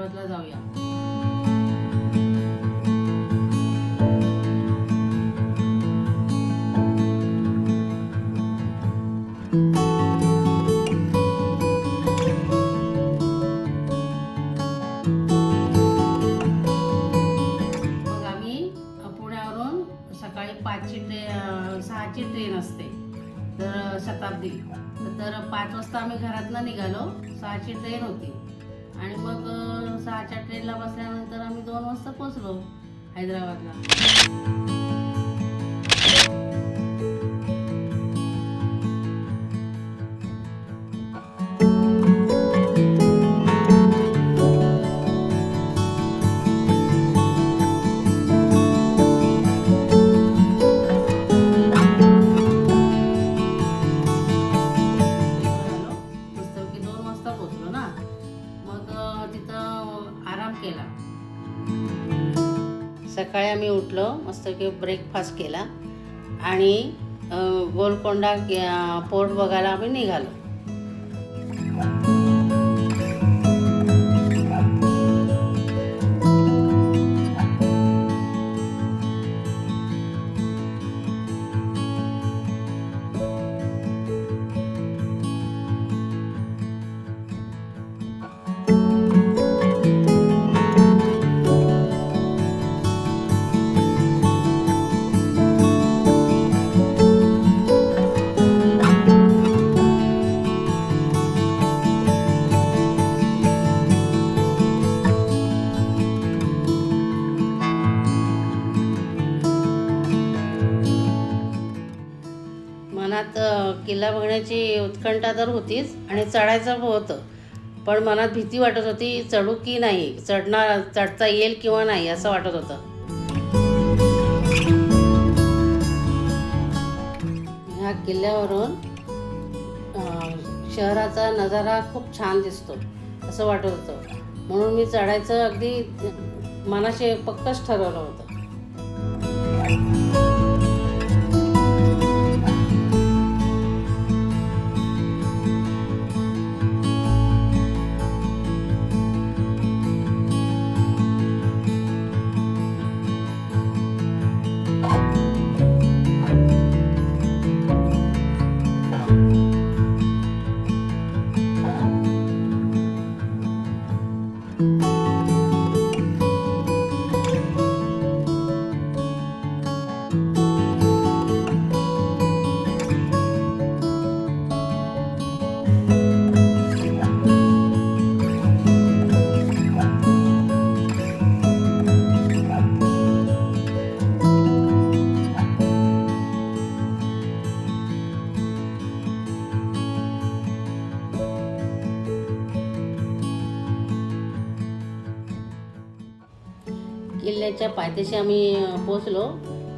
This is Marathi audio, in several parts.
हैदराबादला जाऊया. मग आम्ही पुण्यावरून सकाळी पाचची ट्रेन सहाची ट्रेन असते. तर शताब्दी. तर पाच वाजता आम्ही घरातनं निघालो. सहाची ट्रेन होती. आणि मग सहाच्या ट्रेनला बसल्यानंतर आम्ही दोन वाजता पोचलो हैदराबादला. सकाळी आम्ही उठलो मस्तपैकी ब्रेकफास्ट केला. आणि गोलकोंडा पोर्ट बघायला आम्ही निघालो. किल्ला बघण्याची उत्कंठा तर होतीच आणि चढायचं होतं. पण मनात भीती वाटत होती चढू की नाही? चढणार चढता येईल किंवा नाही असं वाटत होतं. ह्या किल्ल्यावरून शहराचा नजारा खूप छान दिसतो असं वाटत होतं. म्हणून मी चढायचं अगदी मनाशी पक्कच ठरवलं होतं. किल्ल्याच्या पायथ्याशी आम्ही पोचलो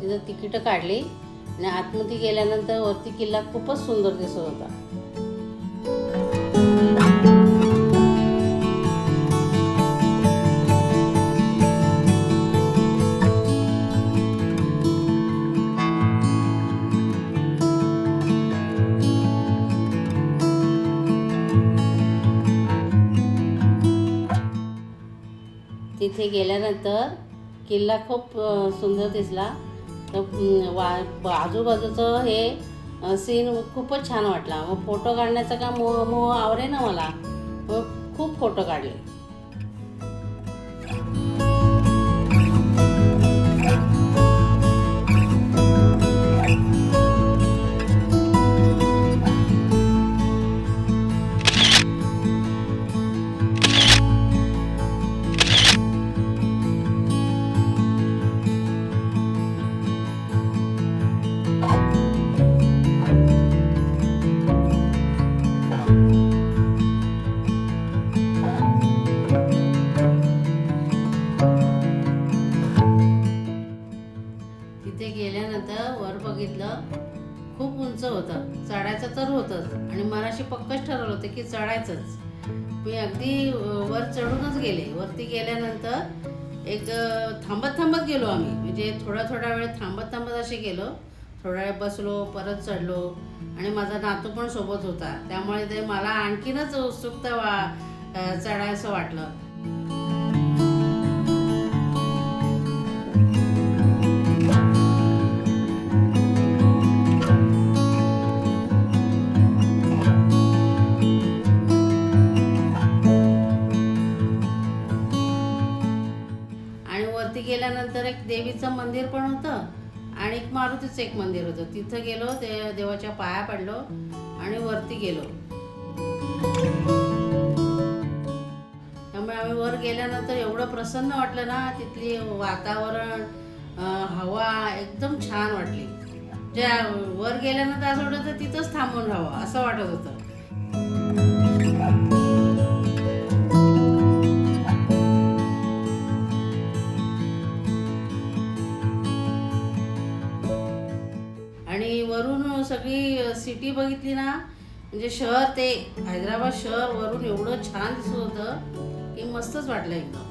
तिथं तिकीटं काढली आणि आतमध्ये गेल्यानंतर वरती किल्ला खूपच सुंदर दिसत होता. तिथे गेल्यानंतर किल्ला खूप सुंदर दिसला. तर वा आजूबाजूचं हे सीन खूपच छान वाटला. मग फोटो काढण्याचा का मोह मोह आवडे ना मला. मग खूप फोटो काढले. थांबत गेलो आम्ही. म्हणजे थोडा थोडा वेळ थांबत थांबत असे गेलो. थोडा वेळ बसलो परत चढलो. आणि माझा नातू पण सोबत होता. त्यामुळे ते मला आणखीनच उत्सुकता वा चढायचं वाटलं. एक देवीचं मंदिर पण होतं आणि एक मारुतीचं एक मंदिर होतं. तिथं गेलो ते देवाच्या पाया पडलो आणि वरती गेलो. त्यामुळे आम्ही वर गेल्यानंतर एवढं प्रसन्न वाटलं ना तिथली वातावरण हवा एकदम छान वाटली. ज्या वर गेल्यानंतर असं वाटत तिथंच थांबून राहावं असं वाटत होतं. सगळी सिटी बघितली ना म्हणजे शहर ते हैदराबाद शहर वरून एवढं छान दिसत होतं की मस्तच वाटलं एकदम.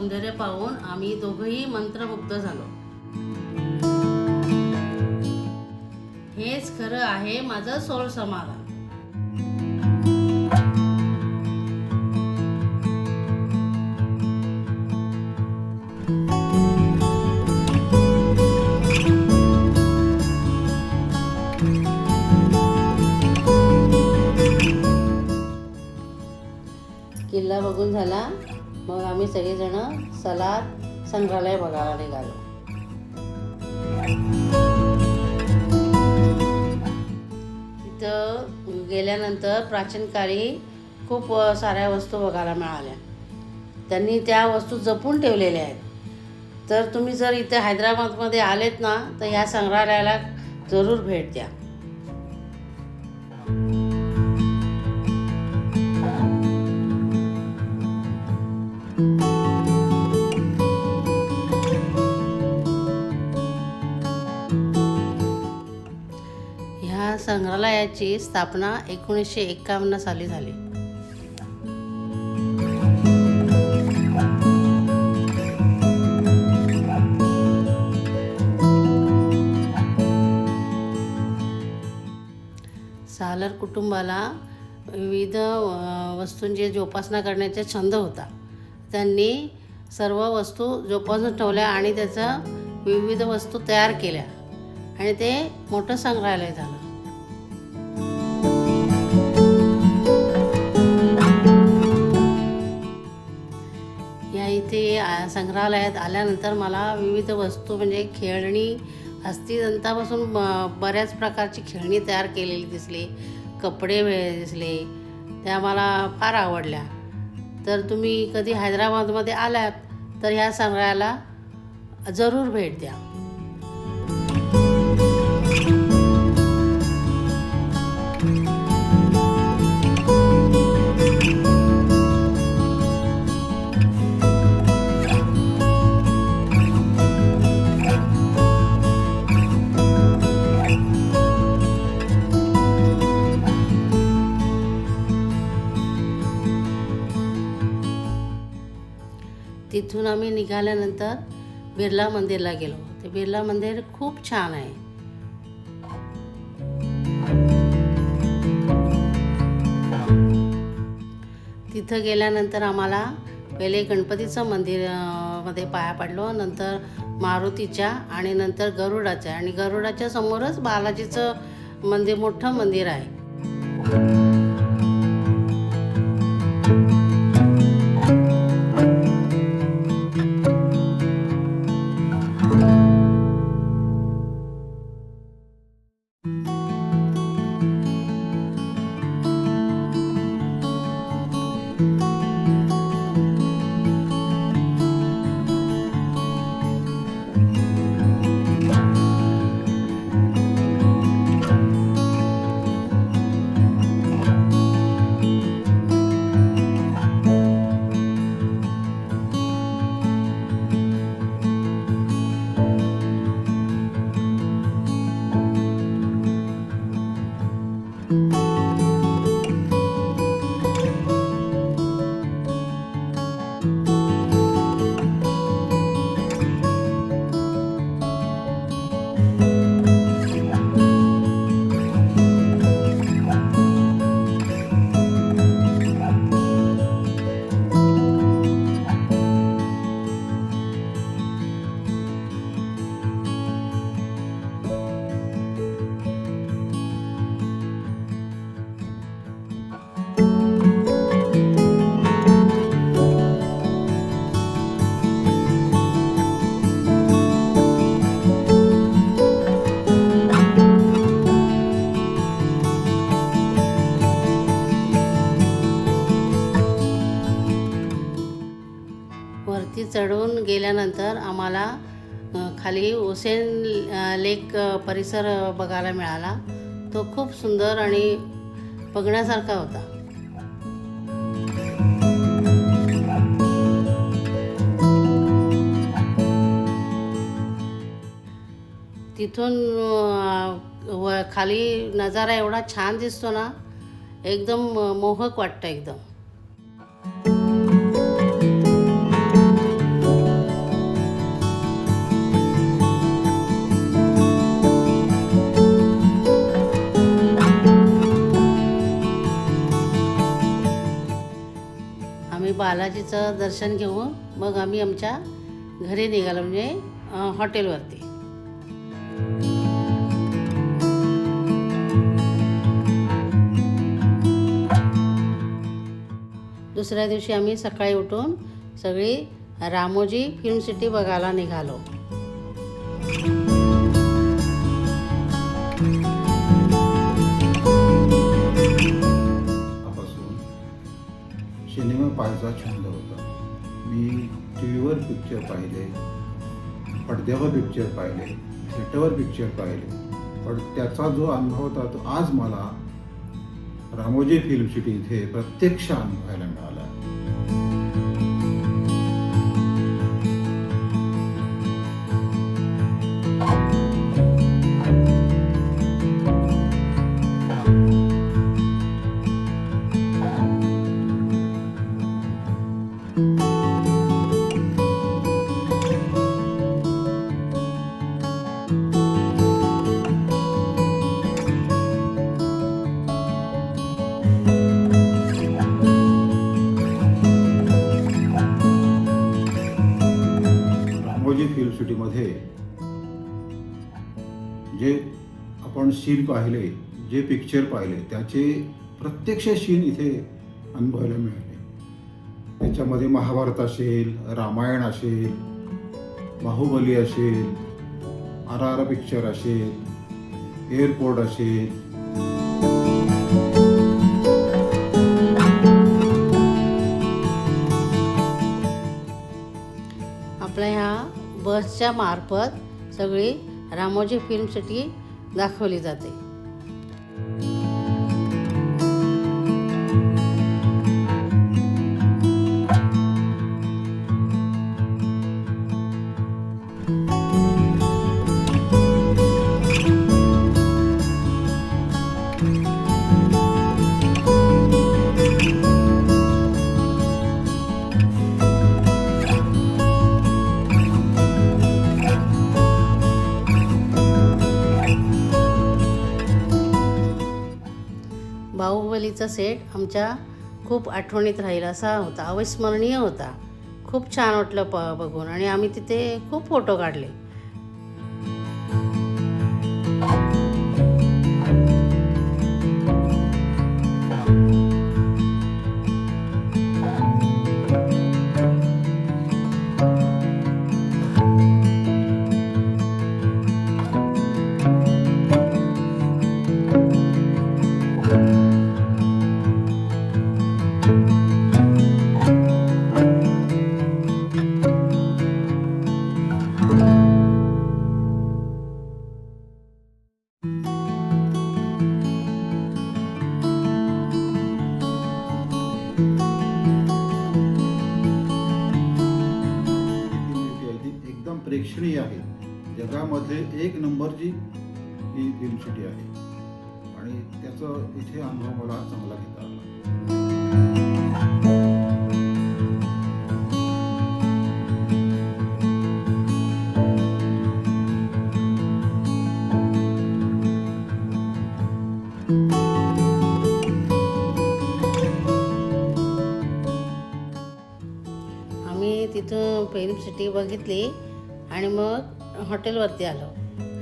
सौंदर्य पाहून आम्ही दोघंही मंत्रमुग्ध झालो. हेच खरं आहे माझं सोळ समाधान. किल्ला बघून झाला. मग आम्ही सगळेजण सलाद संग्रहालय बघायला निघालो. तिथं गेल्यानंतर प्राचीन काळी खूप साऱ्या वस्तू बघायला मिळाल्या. त्यांनी त्या वस्तू जपून ठेवलेल्या आहेत. तर तुम्ही जर इथे हैदराबादमध्ये आलेत ना तर ह्या संग्रहालयाला जरूर भेट द्या. संग्रहालयाची स्थापना एकोणीसशे एकावन्न साली झाली. सालर कुटुंबाला विविध वस्तूंची जोपासना करण्याचा छंद होता. त्यांनी सर्व वस्तू जोपासून ठेवल्या आणि त्याचा विविध वस्तू तयार केल्या. आणि ते मोठं संग्रहालय झालं. संग्रहालयात आल्यानंतर मला विविध वस्तू म्हणजे खेळणी हस्तिदंतापासून ब- बऱ्याच प्रकारची खेळणी तयार केलेली दिसली. कपडे दिसले. त्या मला फार आवडल्या. तर तुम्ही कधी हैदराबादमध्ये आलात तर ह्या संग्रहालयाला जरूर भेट द्या. तिथून आम्ही निघाल्यानंतर बिर्ला मंदिरला गेलो. ते बिर्ला मंदिर खूप छान आहे. तिथं गेल्यानंतर आम्हाला पहिले गणपतीचं मंदिरमध्ये पाया पडलो. नंतर मारुतीच्या आणि नंतर गरुडाच्या. आणि गरुडाच्या समोरच बालाजीचं मंदिर मोठं मंदिर आहे. वरती चढून गेल्यानंतर आम्हाला खाली ओसेन लेक परिसर बघायला मिळाला. तो खूप सुंदर आणि बघण्यासारखा होता. तिथून व खाली नजारा एवढा छान दिसतो ना एकदम मोहक वाटतं एकदम. बालाजीचं दर्शन घेऊन मग आम्ही आमच्या घरी निघालो म्हणजे हॉटेलवरती. दुसऱ्या दिवशी आम्ही सकाळी उठून सगळी रामोजी फिल्म सिटी बघायला निघालो. पाहायचा छंद होता. मी टी व्हीवर पिक्चर पाहिले पडद्यावर पिक्चर पाहिले थिएटरवर पिक्चर पाहिले. पण त्याचा जो अनुभव होता तो आज मला रामोजी फिल्म सिटी इथे प्रत्यक्ष अनुभवायला मिळाला. आपण सीन पाहिले जे पिक्चर पाहिले त्याचे प्रत्यक्ष सीन इथे अनुभवायला मिळाले. त्याच्यामध्ये महाभारत असेल रामायण असेल बाहुबली असेल आर आर पिक्चर असेल एअरपोर्ट असेल. आपल्या ह्या बसच्या मार्फत सगळी रामोजी फिल्म सिटी दाखवली जाते. बाहुबलीचा सेट आमच्या खूप आठवणीत राहील असा होता अविस्मरणीय होता. खूप छान वाटलं प बघून. आणि आम्ही तिथे खूप फोटो काढले. एकदम प्रेक्षणीय आहे. जगामध्ये एक नंबरची ही फिल्म सिटी आहे. आणि त्याचा इथे अनुभव मला चांगला घेता आला. ती बघितली आणि मग हॉटेलवरती आलो.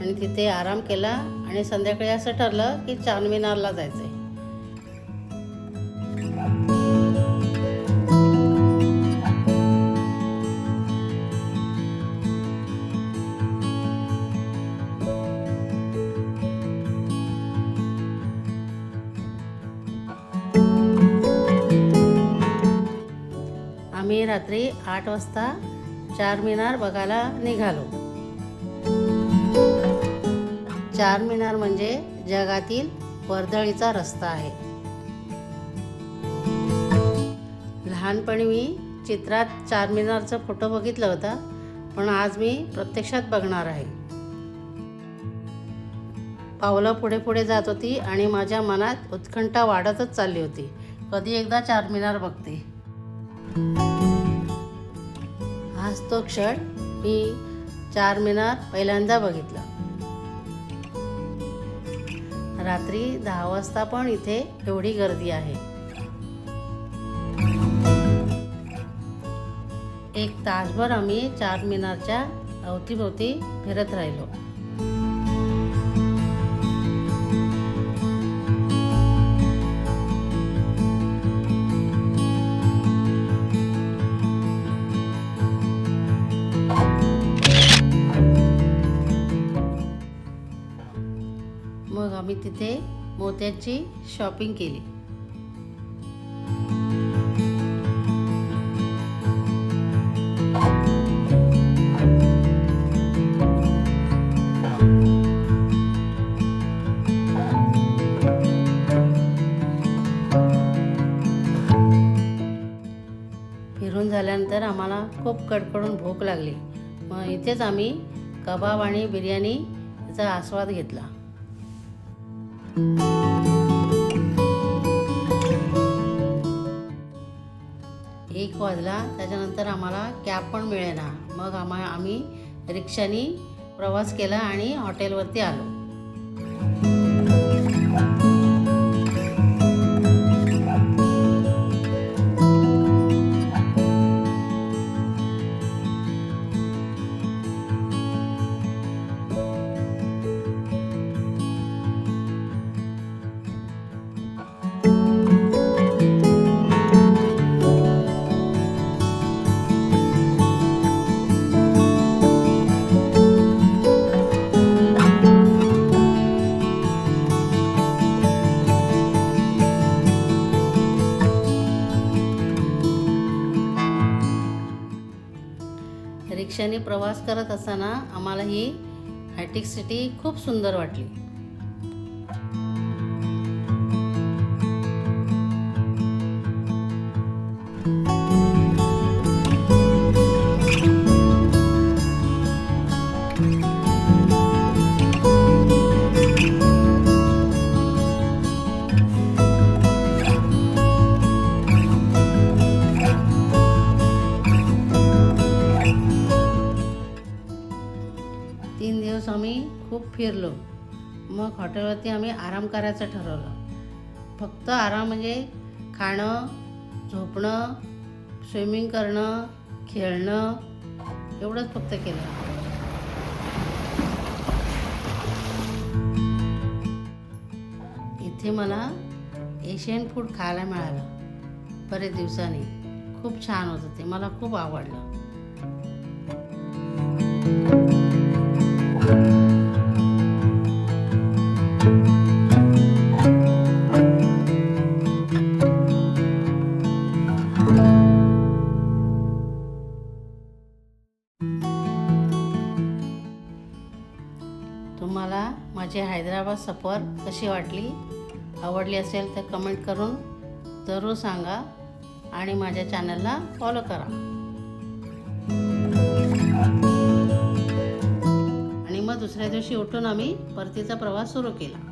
आणि तिथे आराम केला आणि संध्याकाळी असं ठरलं की चारमिनारला जायचं आहे आम्ही रात्री आठ वाजता चारमिनार बघायला निघालो. चारमिनार म्हणजे जगातील वर्दळीचा रस्ता आहे. लहानपणी मी चित्रात चारमिनारचा फोटो बघितला होता पण आज मी प्रत्यक्षात बघणार आहे. पावलं पुढे पुढे जात होती आणि माझ्या मनात उत्कंठा वाढतच चालली होती. कधी एकदा चारमिनार बघते. आज तो क्षण मी चार मिनार पहिल्यांदा बघितला. रात्री दहा वाजता पण इथे एवढी गर्दी आहे. एक तासभर आम्ही चार मिनारच्या अवतीभोवती फिरत राहिलो. आम्ही तिथे मोत्याची शॉपिंग केली. फिरून झाल्यानंतर आम्हाला खूप कडकडून भूक लागली. मग इथेच आम्ही कबाब आणि बिर्याणीचा आस्वाद घेतला. एक वाजला त्याच्यानंतर आम्हाला कॅब पण मिळेना. मग आम्हा आम्ही रिक्षानी प्रवास केला आणि हॉटेलवरती आलो. रिक्षाने प्रवास करत असताना आम्हाला ही हायटेक सिटी खूप सुंदर वाटली. फिरलो. मग हॉटेलवरती आम्ही आराम करायचं ठरवलं. फक्त आराम म्हणजे खाणं झोपणं स्विमिंग करणं खेळणं एवढंच फक्त केलं. इथे मला एशियन फूड खायला मिळालं. बरेच दिवसांनी. खूप छान होतं ते. मला खूप आवडलं. सफर कशी वाटली? आवडली असेल तर कमेंट करून जरूर सांगा आणि माझ्या चॅनलला फॉलो करा. आणि मग दुसऱ्या दिवशी उठून आम्ही परतीचा प्रवास सुरू केला.